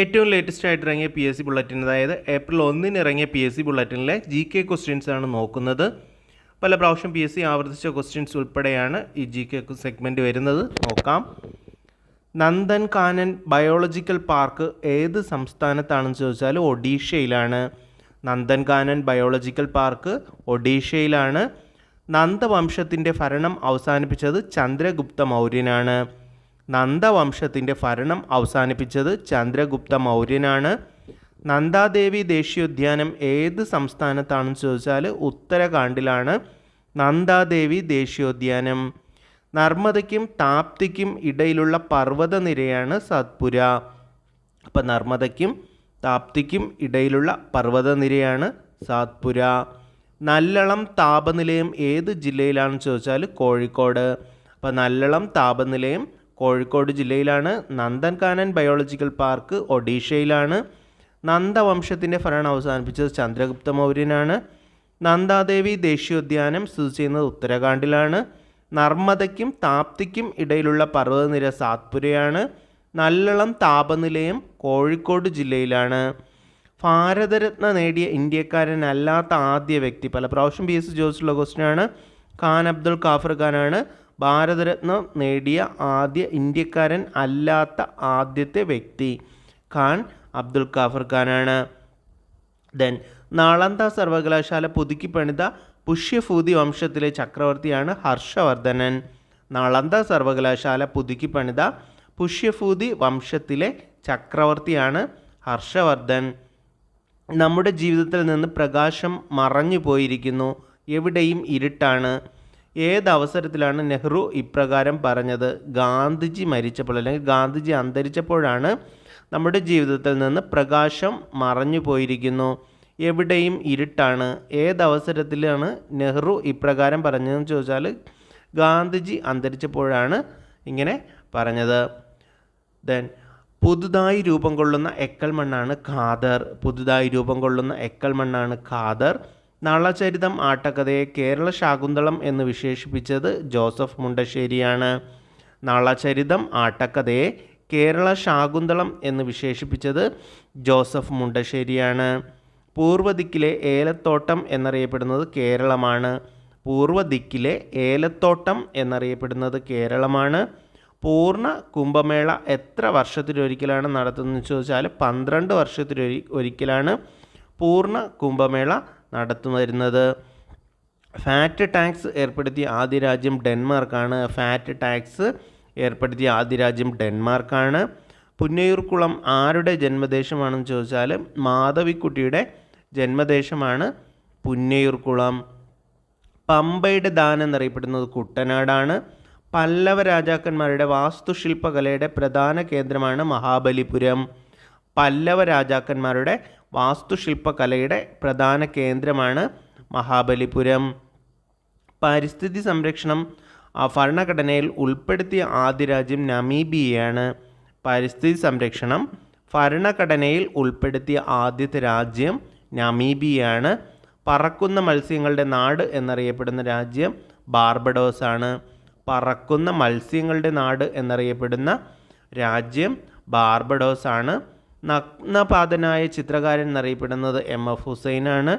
ഏറ്റവും ലേറ്റസ്റ്റ് ആയിട്ട് ഇറങ്ങിയ പി എസ് സി ബുള്ളറ്റിൻ അതായത് ഏപ്രിൽ ഒന്നിന് ഇറങ്ങിയ പി എസ് സി ബുള്ളറ്റിനിലെ ജി കെ ക്വസ്റ്റ്യൻസ് ആണ് നോക്കുന്നത്. പല പ്രാവശ്യം പി എസ് സി ആവർത്തിച്ച ക്വസ്റ്റ്യൻസ് ഉൾപ്പെടെയാണ് ഈ ജി കെ സെഗ്മെന്റ് വരുന്നത്. നോക്കാം. നന്ദൻ കാനൻ ബയോളജിക്കൽ പാർക്ക് ഏത് സംസ്ഥാനത്താണെന്ന് ചോദിച്ചാൽ ഒഡീഷയിലാണ്. നന്ദൻ കാനൻ ബയോളജിക്കൽ പാർക്ക് ഒഡീഷയിലാണ്. നന്ദവംശത്തിന്റെ ഭരണം അവസാനിപ്പിച്ചത് ചന്ദ്രഗുപ്ത മൗര്യനാണ്. നന്ദവംശത്തിന്റെ ഭരണം അവസാനിപ്പിച്ചത് ചന്ദ്രഗുപ്ത മൗര്യനാണ്. നന്ദാദേവി ദേശീയോദ്യാനം ഏത് സംസ്ഥാനത്താണെന്ന് ചോദിച്ചാൽ ഉത്തരാഖണ്ഡിലാണ് നന്ദാദേവി ദേശീയോദ്യാനം. നർമ്മദയ്ക്കും താപ്തിക്കും ഇടയിലുള്ള പർവതനിരയാണ് സത്പുര. അപ്പോൾ നർമ്മദയ്ക്കും താപ്തിക്കും ഇടയിലുള്ള പർവതനിരയാണ് സാത്പുര. നല്ലളം താപനിലയം ഏത് ജില്ലയിലാണെന്ന് ചോദിച്ചാൽ കോഴിക്കോട്. അപ്പോൾ നല്ലളം താപനിലയം കോഴിക്കോട് ജില്ലയിലാണ് നന്ദൻകാനൻ ബയോളജിക്കൽ പാർക്ക് ഒഡീഷയിലാണ്. നന്ദവംശത്തിന്റെ ഭരണം അവസാനിപ്പിച്ചത് ചന്ദ്രഗുപ്ത മൗര്യനാണ്. നന്ദാദേവി ദേശീയോദ്യാനം സ്ഥിതി ചെയ്യുന്നത് ഉത്തരാഖണ്ഡിലാണ്. നർമ്മദയ്ക്കും താപ്തിക്കും ഇടയിലുള്ള പർവതനിര സാത്പുരയാണ്. നല്ലളം താപനിലയം കോഴിക്കോട് ജില്ലയിലാണ്. ഭാരതരത്ന നേടിയ ഇന്ത്യക്കാരനല്ലാത്ത ആദ്യ വ്യക്തി. പല പ്രാവശ്യം ബി എസ് ചോദിച്ചിട്ടുള്ള ക്വസ്റ്റ്യനാണ്. ഖാൻ അബ്ദുൾ ഖാഫർ ഖാനാണ്. ഭാരതരത്ന നേടിയ ആദ്യ ഇന്ത്യക്കാരൻ അല്ലാത്ത ആദ്യത്തെ വ്യക്തി ഖാൻ അബ്ദുൽ ഖാഫർ ഖാനാണ്. ദെൻ നാളന്ത സർവകലാശാല പുതുക്കി പണിത പുഷ്യഭൂതി വംശത്തിലെ ചക്രവർത്തിയാണ് ഹർഷവർദ്ധനൻ. നാളന്ത സർവകലാശാല പുതുക്കി പണിത പുഷ്യഭൂതി വംശത്തിലെ ചക്രവർത്തിയാണ് ഹർഷവർദ്ധൻ. നമ്മുടെ ജീവിതത്തിൽ നിന്ന് പ്രകാശം മറഞ്ഞു പോയിരിക്കുന്നു എവിടെയും ഇരുട്ടാണ്. ഏതവസരത്തിലാണ് നെഹ്റു ഇപ്രകാരം പറഞ്ഞത്? ഗാന്ധിജി മരിച്ചപ്പോൾ അല്ലെങ്കിൽ ഗാന്ധിജി അന്തരിച്ചപ്പോഴാണ് നമ്മുടെ ജീവിതത്തിൽ നിന്ന് പ്രകാശം മറഞ്ഞു പോയിരിക്കുന്നു. എവിടെയും ഇരുട്ടാണ്. ഏതവസരത്തിലാണ് നെഹ്റു ഇപ്രകാരം പറഞ്ഞതെന്ന് ചോദിച്ചാൽ ഗാന്ധിജി അന്തരിച്ചപ്പോഴാണ് ഇങ്ങനെ പറഞ്ഞത്. ദെൻ പുതുതായി രൂപം കൊള്ളുന്ന എക്കൽ മണ്ണാണ് ഖാദർ. പുതുതായി രൂപം കൊള്ളുന്ന എക്കൽ മണ്ണാണ് ഖാദർ. നളചരിതം ആട്ടക്കഥയെ കേരള ശാകുന്തളം എന്ന് വിശേഷിപ്പിച്ചത് ജോസഫ് മുണ്ടശ്ശേരിയാണ്. നളചരിതം ആട്ടക്കഥയെ കേരള ശാകുന്തളം എന്ന് വിശേഷിപ്പിച്ചത് ജോസഫ് മുണ്ടശ്ശേരിയാണ്. പൂർവദിക്കിലെ ഏലത്തോട്ടം എന്നറിയപ്പെടുന്നത് കേരളമാണ്. പൂർവദിക്കിലെ ഏലത്തോട്ടം എന്നറിയപ്പെടുന്നത് കേരളമാണ്. പൂർണ കുംഭമേള എത്ര വർഷത്തിലൊരിക്കലാണ് നടത്തുന്നതെന്ന് ചോദിച്ചാൽ പന്ത്രണ്ട് വർഷത്തിലൊരി ഒരിക്കലാണ്. പൂർണ കുംഭമേള നടത്തി വരുന്നത് ഫാറ്റ് ടാക്സ് ഏർപ്പെടുത്തിയ ആദ്യ രാജ്യം ഡെൻമാർക്കാണ്. ഫാറ്റ് ടാക്സ് ഏർപ്പെടുത്തിയ ആദ്യ രാജ്യം ഡെൻമാർക്കാണ്. പുന്നയൂർക്കുളം ആരുടെ ജന്മദേശമാണെന്ന് ചോദിച്ചാൽ മാധവിക്കുട്ടിയുടെ ജന്മദേശമാണ് പുന്നയൂർക്കുളം. പമ്പയുടെ ദാനം എന്നറിയപ്പെടുന്നത് കുട്ടനാടാണ്. പല്ലവ രാജാക്കന്മാരുടെ വാസ്തുശില്പകലയുടെ പ്രധാന കേന്ദ്രമാണ് മഹാബലിപുരം. പല്ലവ രാജാക്കന്മാരുടെ വാസ്തുശില്പകലയുടെ പ്രധാന കേന്ദ്രമാണ് മഹാബലിപുരം. പരിസ്ഥിതി സംരക്ഷണം ഭരണഘടനയിൽ ഉൾപ്പെടുത്തിയ ആദ്യ രാജ്യം നമീബിയയാണ്. പരിസ്ഥിതി സംരക്ഷണം ഭരണഘടനയിൽ ഉൾപ്പെടുത്തിയ ആദ്യത്തെ രാജ്യം നമീബിയയാണ്. പറക്കുന്ന മത്സ്യങ്ങളുടെ നാട് എന്നറിയപ്പെടുന്ന രാജ്യം ബാർബഡോസ് ആണ് പറക്കുന്ന മത്സ്യങ്ങളുടെ നാട് എന്നറിയപ്പെടുന്ന രാജ്യം ബാർബഡോസ് ആണ് നഗ്നപാതനായ ചിത്രകാരൻ എന്നറിയപ്പെടുന്നത് എം എഫ് ഹുസൈനാണ്.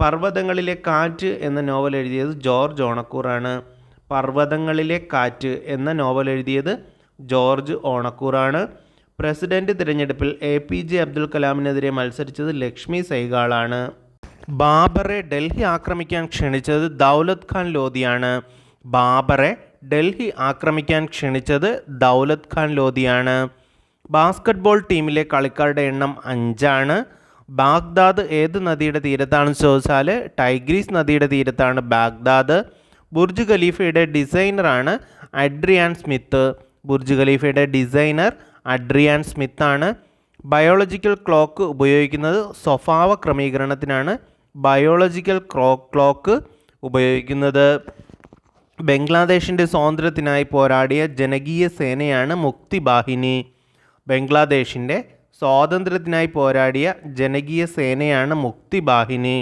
പർവതങ്ങളിലെ കാറ്റ് എന്ന നോവൽ എഴുതിയത് ജോർജ് ഓണക്കൂറാണ്. പർവതങ്ങളിലെ കാറ്റ് എന്ന നോവൽ എഴുതിയത് ജോർജ് ഓണക്കൂറാണ്. പ്രസിഡന്റ് തിരഞ്ഞെടുപ്പിൽ എ പി ജെ അബ്ദുൽ കലാമിനെതിരെ മത്സരിച്ചത് ലക്ഷ്മി സൈഗാളാണ്. ബാബറെ ഡൽഹി ആക്രമിക്കാൻ ക്ഷണിച്ചത് ദൗലത് ഖാൻ ലോധിയാണ്. ബാബറെ ഡൽഹി ആക്രമിക്കാൻ ക്ഷണിച്ചത് ദൗലത് ഖാൻ ലോധിയാണ്. ബാസ്കറ്റ്ബോൾ ടീമിലെ കളിക്കാരുടെ എണ്ണം അഞ്ചാണ്. ബാഗ്ദാദ് ഏത് നദിയുടെ തീരത്താണെന്ന് ചോദിച്ചാൽ ടൈഗ്രീസ് നദിയുടെ തീരത്താണ് ബാഗ്ദാദ്. ബുർജ് ഖലീഫയുടെ ഡിസൈനറാണ് അഡ്രിയാൻ സ്മിത്ത്. ബുർജ് ഖലീഫയുടെ ഡിസൈനർ അഡ്രിയാൻ സ്മിത്താണ്. ബയോളജിക്കൽ ക്ലോക്ക് ഉപയോഗിക്കുന്നത് സ്വഭാവ ക്രമീകരണത്തിനാണ് ബയോളജിക്കൽ ക്ലോ ക്ലോക്ക് ഉപയോഗിക്കുന്നത്. ബംഗ്ലാദേശിന്റെ സ്വാതന്ത്ര്യത്തിനായി പോരാടിയ ജനകീയ സേനയാണ് മുക്തി ബാഹിനി. ബംഗ്ലാദേശിന്റെ സ്വാതന്ത്ര്യത്തിനായി പോരാടിയ ജനകീയ സേനയാണ് മുക്തി ബാഹിനി.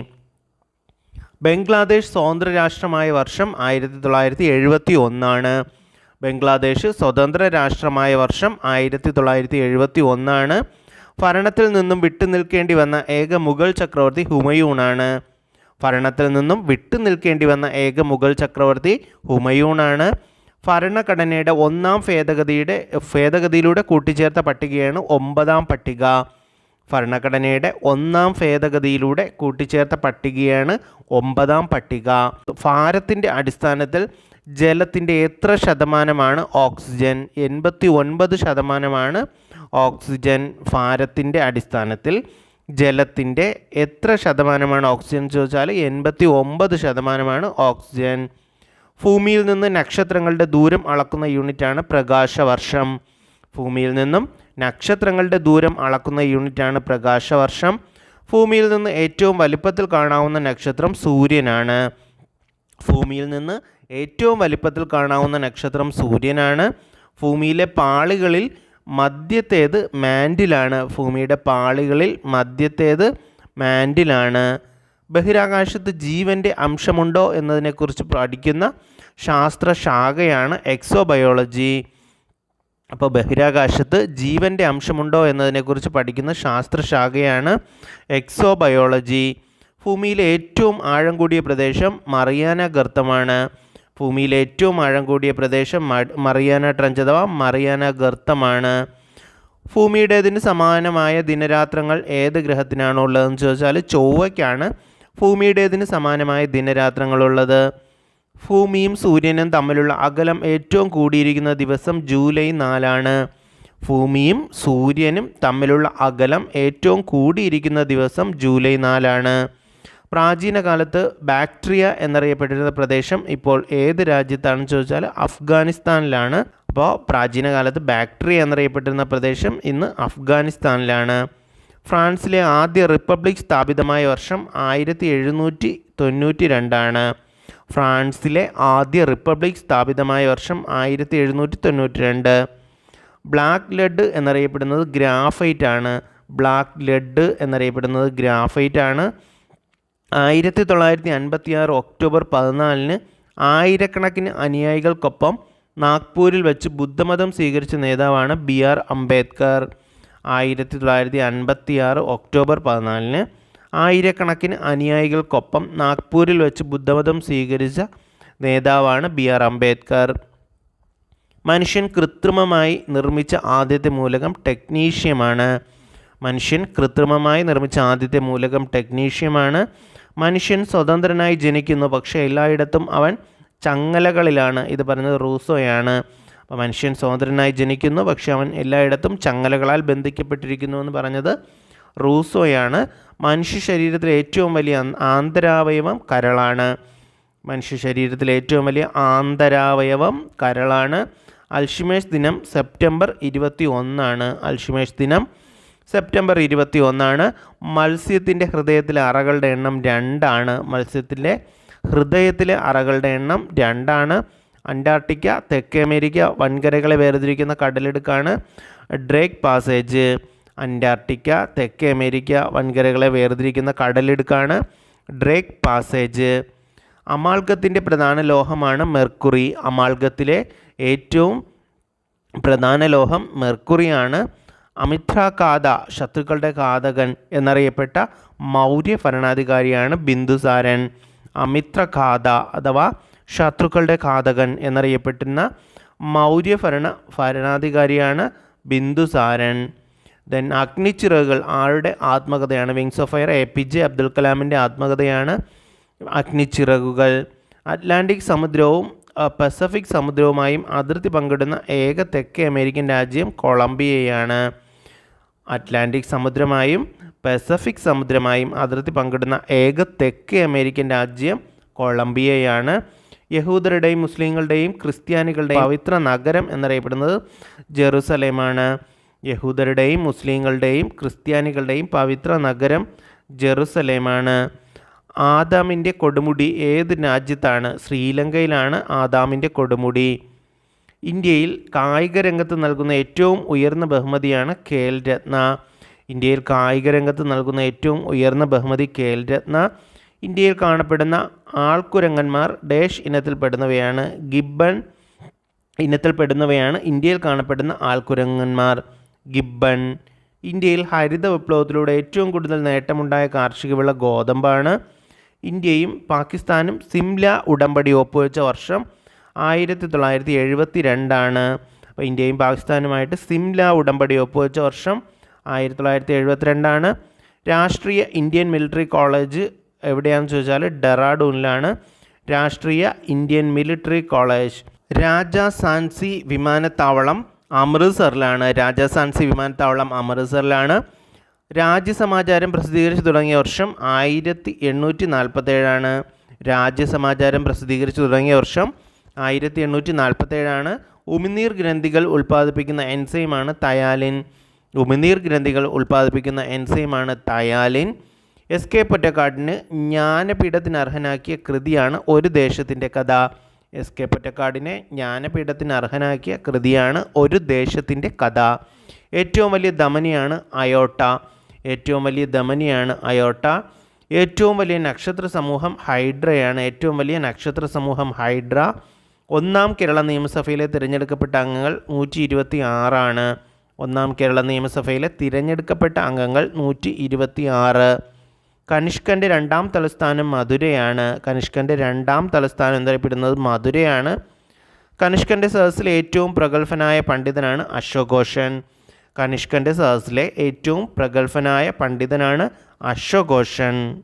ബംഗ്ലാദേശ് സ്വതന്ത്ര രാഷ്ട്രമായ വർഷം ആയിരത്തി തൊള്ളായിരത്തി എഴുപത്തി ഒന്നാണ് ബംഗ്ലാദേശ് സ്വതന്ത്ര രാഷ്ട്രമായ വർഷം ആയിരത്തി തൊള്ളായിരത്തി എഴുപത്തി ഒന്നാണ് ഭരണത്തിൽ നിന്നും വിട്ടുനിൽക്കേണ്ടി വന്ന ഏക മുഗൾ ചക്രവർത്തി ഹുമയൂണാണ്. ഭരണത്തിൽ നിന്നും വിട്ടുനിൽക്കേണ്ടി വന്ന ഏക മുഗൾ ചക്രവർത്തി ഹുമയൂണാണ്. ഭരണഘടനയുടെ ഒന്നാം ഭേദഗതിയുടെ ഭേദഗതിയിലൂടെ കൂട്ടിച്ചേർത്ത പട്ടികയാണ് ഒമ്പതാം പട്ടിക. ഭരണഘടനയുടെ ഒന്നാം ഭേദഗതിയിലൂടെ കൂട്ടിച്ചേർത്ത പട്ടികയാണ് ഒമ്പതാം പട്ടിക. ഭാരത്തിന്റെ അടിസ്ഥാനത്തിൽ ജലത്തിന്റെ എത്ര ശതമാനമാണ് ഓക്സിജൻ? എൺപത്തി ഒൻപത് ശതമാനമാണ് ഓക്സിജൻ ഭാരത്തിന്റെ അടിസ്ഥാനത്തിൽ. ജലത്തിന്റെ എത്ര ശതമാനമാണ് ഓക്സിജൻ ചോദിച്ചാൽ എൺപത്തി ഒമ്പത് ശതമാനമാണ് ഓക്സിജൻ. ഭൂമിയിൽ നിന്ന് നക്ഷത്രങ്ങളുടെ ദൂരം അളക്കുന്ന യൂണിറ്റാണ് പ്രകാശവർഷം. ഭൂമിയിൽ നിന്നും നക്ഷത്രങ്ങളുടെ ദൂരം അളക്കുന്ന യൂണിറ്റാണ് പ്രകാശവർഷം. ഭൂമിയിൽ നിന്ന് ഏറ്റവും വലിപ്പത്തിൽ കാണാവുന്ന നക്ഷത്രം സൂര്യനാണ്. ഭൂമിയിൽ നിന്ന് ഏറ്റവും വലിപ്പത്തിൽ കാണാവുന്ന നക്ഷത്രം സൂര്യനാണ്. ഭൂമിയിലെ പാളികളിൽ മധ്യത്തേത് മാൻഡിലാണ്. ഭൂമിയുടെ പാളികളിൽ മധ്യത്തേത് മാൻഡിലാണ്. ബഹിരാകാശത്ത് ജീവന്റെ അംശമുണ്ടോ എന്നതിനെക്കുറിച്ച് പഠിക്കുന്ന ശാസ്ത്രശാഖയാണ് എക്സോബയോളജി. അപ്പോൾ ബഹിരാകാശത്ത് ജീവന്റെ അംശമുണ്ടോ എന്നതിനെക്കുറിച്ച് പഠിക്കുന്ന ശാസ്ത്രശാഖയാണ് എക്സോബയോളജി. ഭൂമിയിലെ ഏറ്റവും ആഴം കൂടിയ പ്രദേശം മറിയാന ഗർത്തമാണ്. ഭൂമിയിലെ ഏറ്റവും ആഴം കൂടിയ പ്രദേശം മറിയാന ട്രഞ്ച് അഥവാ മറിയാന ഗർത്തമാണ്. ഭൂമിയുടേതിന് സമാനമായ ദിനരാത്രങ്ങൾ ഏത് ഗ്രഹത്തിനാണ് ഉള്ളതെന്ന് ചോദിച്ചാൽ ചൊവ്വയ്ക്കാണ് ഭൂമിയുടേതിന് സമാനമായ ദിനരാത്രങ്ങളുള്ളത്. ഭൂമിയും സൂര്യനും തമ്മിലുള്ള അകലം ഏറ്റവും കൂടിയിരിക്കുന്ന ദിവസം ജൂലൈ നാലാണ്. ഭൂമിയും സൂര്യനും തമ്മിലുള്ള അകലം ഏറ്റവും കൂടിയിരിക്കുന്ന ദിവസം ജൂലൈ നാലാണ്. പ്രാചീന കാലത്ത് ബാക്ട്രിയ എന്നറിയപ്പെട്ടിരുന്ന പ്രദേശം ഇപ്പോൾ ഏത് രാജ്യത്താണെന്ന് ചോദിച്ചാൽ അഫ്ഗാനിസ്ഥാനിലാണ്. അപ്പോൾ പ്രാചീന കാലത്ത് ബാക്ട്രിയ എന്നറിയപ്പെട്ടിരുന്ന പ്രദേശം ഇന്ന് അഫ്ഗാനിസ്ഥാനിലാണ്. ഫ്രാൻസിലെ ആദ്യ റിപ്പബ്ലിക് സ്ഥാപിതമായ വർഷം ആയിരത്തി എഴുന്നൂറ്റി തൊണ്ണൂറ്റി രണ്ടാണ്. ഫ്രാൻസിലെ ആദ്യ റിപ്പബ്ലിക് സ്ഥാപിതമായ വർഷം ആയിരത്തി എഴുന്നൂറ്റി തൊണ്ണൂറ്റി രണ്ട് ബ്ലാക്ക് ലെഡ് എന്നറിയപ്പെടുന്നത് ഗ്രാഫൈറ്റ് ആണ്. ബ്ലാക്ക് ലെഡ് എന്നറിയപ്പെടുന്നത് ഗ്രാഫൈറ്റ് ആണ്. ആയിരത്തി തൊള്ളായിരത്തി അൻപത്തി ആറ് ഒക്ടോബർ പതിനാലിന് ആയിരക്കണക്കിന് അനുയായികൾക്കൊപ്പം നാഗ്പൂരിൽ വെച്ച് ബുദ്ധമതം സ്വീകരിച്ച നേതാവാണ് ബി ആർ അംബേദ്കർ. ആയിരത്തി തൊള്ളായിരത്തി അൻപത്തി ആറ് ഒക്ടോബർ പതിനാലിന് ആയിരക്കണക്കിന് അനുയായികൾക്കൊപ്പം നാഗ്പൂരിൽ വെച്ച് ബുദ്ധമതം സ്വീകരിച്ച നേതാവാണ് ബി ആർ അംബേദ്കർ. മനുഷ്യൻ കൃത്രിമമായി നിർമ്മിച്ച ആദ്യത്തെ മൂലകം ടെക്നീഷ്യമാണ്. മനുഷ്യൻ കൃത്രിമമായി നിർമ്മിച്ച ആദ്യത്തെ മൂലകം ടെക്നീഷ്യമാണ്. മനുഷ്യൻ സ്വതന്ത്രനായി ജനിക്കുന്നു പക്ഷേ എല്ലായിടത്തും അവൻ ചങ്ങലകളിലാണ്. ഇത് പറഞ്ഞത് റൂസോയാണ്. അപ്പോൾ മനുഷ്യൻ സ്വതന്ത്രനായി ജനിക്കുന്നു പക്ഷേ അവൻ എല്ലായിടത്തും ചങ്ങലകളാൽ ബന്ധിക്കപ്പെട്ടിരിക്കുന്നു എന്ന് പറഞ്ഞത് റൂസോയാണ്. മനുഷ്യ ശരീരത്തിലെ ഏറ്റവും വലിയ ആന്തരാവയവം കരളാണ്. മനുഷ്യ ശരീരത്തിലെ ഏറ്റവും വലിയ ആന്തരാവയവം കരളാണ്. അൽഷിമേഷ് ദിനം സെപ്റ്റംബർ ഇരുപത്തി ഒന്നാണ് അൽഷിമേഷ് ദിനം സെപ്റ്റംബർ ഇരുപത്തി ഒന്നാണ് മത്സ്യത്തിന്റെ ഹൃദയത്തിലെ അറകളുടെ എണ്ണം രണ്ടാണ്. മത്സ്യത്തിന്റെ ഹൃദയത്തിലെ അറകളുടെ എണ്ണം രണ്ടാണ്. അന്റാർട്ടിക്ക തെക്കേ അമേരിക്ക വൻകരകളെ വേർതിരിക്കുന്ന കടലെടുക്കാണ്. Drake passage. അന്റാർട്ടിക്ക തെക്കേ അമേരിക്ക വൻകരകളെ വേർതിരിക്കുന്ന കടലിടുക്കാണ് ഡ്രേക്ക് പാസേജ്. അമാൽഗത്തിന്റെ പ്രധാന ലോഹമാണ് മെർക്കുറി. അമാൽഗത്തിലെ ഏറ്റവും പ്രധാന ലോഹം മെർക്കുറിയാണ്. അമിത്രാകാത ശത്രുക്കളുടെ ഘാതകൻ എന്നറിയപ്പെട്ട മൗര്യ ഭരണാധികാരിയാണ് ബിന്ദുസാരൻ. അമിത്രഘാത അഥവാ ശത്രുക്കളുടെ ഘാതകൻ എന്നറിയപ്പെട്ടിരുന്ന മൗര്യ ഭരണ ഭരണാധികാരിയാണ് ബിന്ദുസാരൻ. ദെൻ അഗ്നിച്ചിറകുകൾ ആരുടെ ആത്മകഥയാണ്? Wings of fire A P J Abdul കലാമിന്റെ ആത്മകഥയാണ്. അഗ്നിച്ചിറകുകൾ അറ്റ്ലാന്റിക് സമുദ്രവും പസഫിക് സമുദ്രവുമായും അതിർത്തി പങ്കിടുന്ന ഏക തെക്കേ അമേരിക്കൻ രാജ്യം കൊളംബിയയാണ്. അറ്റ്ലാന്റിക് സമുദ്രമായും പസഫിക് സമുദ്രമായും അതിർത്തി പങ്കിടുന്ന ഏക തെക്കേ അമേരിക്കൻ രാജ്യം കൊളംബിയയാണ്. യഹൂദരുടെയും മുസ്ലിങ്ങളുടെയും ക്രിസ്ത്യാനികളുടെയും പവിത്ര നഗരം എന്നറിയപ്പെടുന്നത് ജെറുസലേമാണ്. യഹൂദരുടെയും മുസ്ലിങ്ങളുടെയും ക്രിസ്ത്യാനികളുടെയും പവിത്ര നഗരം ജെറുസലേമാണ്. ആദാമിന്റെ കൊടുമുടി ഏത് രാജ്യത്താണ്? ശ്രീലങ്കയിലാണ് ആദാമിന്റെ കൊടുമുടി. ഇന്ത്യയിൽ കായിക രംഗത്ത് നൽകുന്ന ഏറ്റവും ഉയർന്ന ബഹുമതിയാണ് കേൽ രത്ന. ഇന്ത്യയിൽ കായിക രംഗത്ത് നൽകുന്ന ഏറ്റവും ഉയർന്ന ബഹുമതി കേൽ രത്ന. ഇന്ത്യയിൽ കാണപ്പെടുന്ന ആൾക്കുരങ്ങന്മാർ ഡേഷ് ഇനത്തിൽപ്പെടുന്നവയാണ്. ഗിബ്ബൺ ഇനത്തിൽപ്പെടുന്നവയാണ് ഇന്ത്യയിൽ കാണപ്പെടുന്ന ആൾക്കുരങ്ങന്മാർ. ഗിബ്ബൺ. ഇന്ത്യയിൽ ഹരിത വിപ്ലവത്തിലൂടെ ഏറ്റവും കൂടുതൽ നേട്ടമുണ്ടായ കാർഷിക വിള ഗോതമ്പാണ്. ഇന്ത്യയും പാകിസ്ഥാനും സിംല ഉടമ്പടി ഒപ്പുവെച്ച വർഷം ആയിരത്തി തൊള്ളായിരത്തി എഴുപത്തി രണ്ടാണ് അപ്പോൾ ഇന്ത്യയും പാകിസ്ഥാനുമായിട്ട് സിംല ഉടമ്പടി ഒപ്പുവെച്ച വർഷം ആയിരത്തി തൊള്ളായിരത്തി എഴുപത്തിരണ്ടാണ് രാഷ്ട്രീയ ഇന്ത്യൻ മിലിറ്ററി കോളേജ് എവിടെയാണെന്ന് ചോദിച്ചാൽ ഡെറാഡൂണിലാണ്. Rashtriya Indian military college. Raja Sansi വിമാനത്താവളം അമൃത്സറിലാണ് രാജസ്ഥാൻസി വിമാനത്താവളം അമൃത്സറിലാണ് രാജ്യസമാചാരം പ്രസിദ്ധീകരിച്ചു തുടങ്ങിയ വർഷം ആയിരത്തി എണ്ണൂറ്റി നാൽപ്പത്തേഴാണ് രാജ്യസമാചാരം പ്രസിദ്ധീകരിച്ചു തുടങ്ങിയ വർഷം ആയിരത്തി എണ്ണൂറ്റി നാൽപ്പത്തേഴാണ് ഉമിനീർ ഗ്രന്ഥികൾ ഉൽപ്പാദിപ്പിക്കുന്ന എൻസൈമാണ് തയാലിൻ. ഉമിനീർ ഗ്രന്ഥികൾ ഉൽപ്പാദിപ്പിക്കുന്ന എൻസൈമാണ് തയാലിൻ. എസ് കെ പൊറ്റക്കാടിന് ജ്ഞാനപീഠത്തിന് അർഹനാക്കിയ കൃതിയാണ് ഒരു ദേശത്തിന്റെ കഥ. എസ് കെ പൊറ്റക്കാടിനെ ജ്ഞാനപീഠത്തിന് അർഹനാക്കിയ കൃതിയാണ് ഒരു ദേശത്തിന്റെ കഥ. ഏറ്റവും വലിയ ദമനിയാണ് അയോട്ട. ഏറ്റവും വലിയ ദമനിയാണ് അയോട്ട. ഏറ്റവും വലിയ നക്ഷത്ര സമൂഹം ഹൈഡ്രയാണ്. ഏറ്റവും വലിയ നക്ഷത്ര സമൂഹം ഹൈഡ്ര. ഒന്നാം കേരള നിയമസഭയിലെ തിരഞ്ഞെടുക്കപ്പെട്ട അംഗങ്ങൾ നൂറ്റി ഇരുപത്തി ആറാണ് ഒന്നാം കേരള നിയമസഭയിലെ തിരഞ്ഞെടുക്കപ്പെട്ട അംഗങ്ങൾ നൂറ്റി ഇരുപത്തി ആറ് കനിഷ്കന്റെ രണ്ടാം തലസ്ഥാനം മധുരയാണ്. കനിഷ്കന്റെ രണ്ടാം തലസ്ഥാനം എന്നറിയപ്പെടുന്നത് മധുരയാണ്. കനിഷ്കന്റെ സദസ്സിലെ ഏറ്റവും പ്രഗത്ഭനായ പണ്ഡിതനാണ് അശ്വഘോഷൻ കനിഷ്കന്റെ സദസ്സിലെ ഏറ്റവും പ്രഗത്ഭനായ പണ്ഡിതനാണ് അശ്വഘോഷൻ